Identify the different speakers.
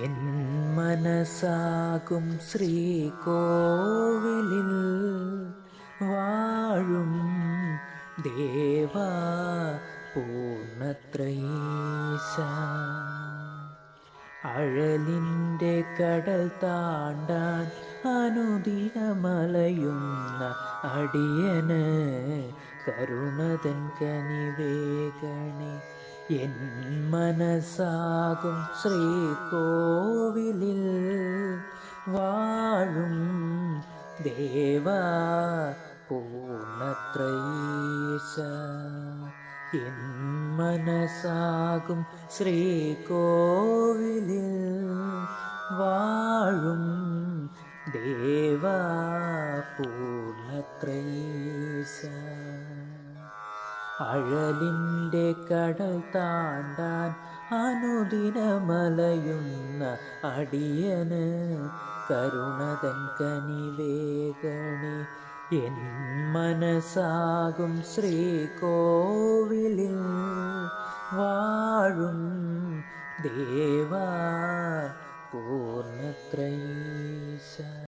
Speaker 1: N മനസാകും ശ്രീകോവിലിൽ വാഴും ദേവാ പൂർണത്രയീശ അഴലിന്റെ കടൽ താണ്ടാൻ അനുദിനമലയുന്ന അടിയന് കരുണതൻ കനിവേഗണി എൻ മനസാകും ശ്രീകോവിലിൽ വാഴും ദേവാ പൂർണത്രയീശ. എൻ മനസാകും ശ്രീകോവിലിൽ വാഴും ദേവാ പൂർണത്രയീശ അഴലിന്റെ കടൽ താണ്ടാൻ അനുദിനമലയുന്ന അടിയന് കരുണതൻ കനിവേഗണി എൻ മനസ്സാകും ശ്രീകോവിലിൽ വാഴും ദേവാ പൂർണത്രയീശ.